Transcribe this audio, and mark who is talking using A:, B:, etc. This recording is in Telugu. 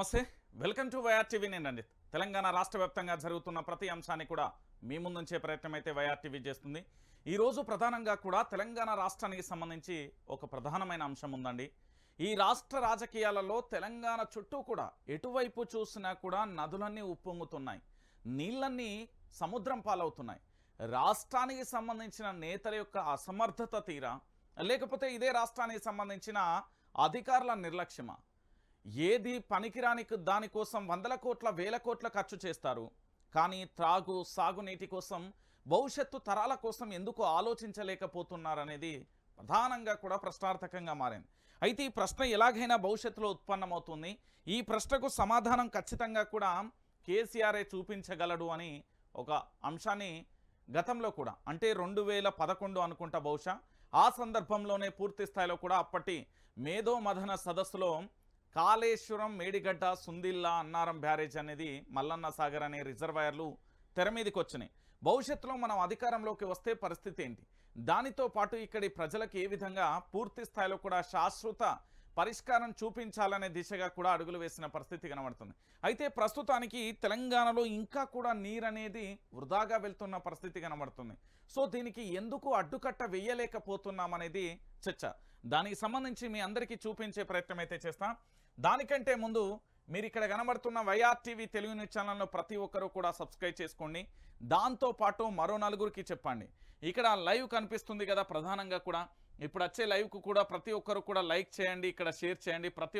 A: నమస్తే. వెల్కమ్ టూ వైఆర్టీవీ నేను తెలంగాణ రాష్ట్ర వ్యాప్తంగా జరుగుతున్న ప్రతి అంశాన్ని కూడా మీ ముందుంచే ప్రయత్నం అయితే వైఆర్టీవీ చేస్తుంది. ఈరోజు ప్రధానంగా కూడా తెలంగాణ రాష్ట్రానికి సంబంధించి ఒక ప్రధానమైన అంశం ఉందండి. ఈ రాష్ట్ర రాజకీయాలలో తెలంగాణ చుట్టూ కూడా ఎటువైపు చూసినా కూడా నదులన్నీ ఉప్పొంగుతున్నాయి. నీళ్ళన్నీ సముద్రం పాలవుతున్నాయి. రాష్ట్రానికి సంబంధించిన నేతల యొక్క అసమర్థత తీరా లేకపోతే ఇదే రాష్ట్రానికి సంబంధించిన అధికారుల నిర్లక్ష్యమా? ఏది పనికిరాని దానికోసం వందల కోట్ల వేల కోట్ల ఖర్చు చేస్తారు? కానీ త్రాగు సాగునీటి కోసం భవిష్యత్తు తరాల కోసం ఎందుకు ఆలోచించలేకపోతున్నారనేది ప్రధానంగా కూడా ప్రశ్నార్థకంగా మారింది. అయితే ఈ ప్రశ్న ఎలాగైనా భవిష్యత్తులో ఉత్పన్నమవుతుంది. ఈ ప్రశ్నకు సమాధానం ఖచ్చితంగా కూడా కేసీఆరే చూపించగలడు అని ఒక అంశాన్ని గతంలో కూడా అంటే రెండు వేల పదకొండు అనుకుంటా బహుశా ఆ సందర్భంలోనే పూర్తి స్థాయిలో కూడా అప్పటి మేధో మదన సదస్సులో కాళేశ్వరం మేడిగడ్డ సుందిల్లా అన్నారం బ్యారేజ్ అనేది మల్లన్న సాగర్ అనే రిజర్వాయర్లు తెర మీదకి వచ్చినాయి భవిష్యత్తులో మనం అధికారంలోకి వస్తే పరిస్థితి ఏంటి? దానితో పాటు ఇక్కడి ప్రజలకు ఏ విధంగా పూర్తి స్థాయిలో కూడా శాశ్వత పరిష్కారం చూపించాలనే దిశగా కూడా అడుగులు వేసిన పరిస్థితి కనబడుతుంది. అయితే ప్రస్తుతానికి తెలంగాణలో ఇంకా కూడా నీరు అనేది వృధాగా వెళ్తున్న పరిస్థితి కనబడుతుంది. సో దీనికి ఎందుకు అడ్డుకట్ట వేయలేకపోతున్నామనేది చర్చ. దానికి సంబంధించి మీ అందరికీ చూపించే ప్రయత్నం అయితే చేస్తాం. దానికంటే ముందు మీరు ఇక్కడ కనబడుతున్న వైఆర్ టీవీ తెలుగు న్యూస్ ఛానల్ను ప్రతి ఒక్కరూ కూడా సబ్స్క్రైబ్ చేసుకోండి. దాంతోపాటు మరో నలుగురికి చెప్పండి. ఇక్కడ లైవ్ కనిపిస్తుంది కదా ప్రధానంగా కూడా. ఇప్పుడు వచ్చే లైవ్కు కూడా ప్రతి ఒక్కరు కూడా లైక్ చేయండి ఇక్కడ షేర్ చేయండి. ప్రతి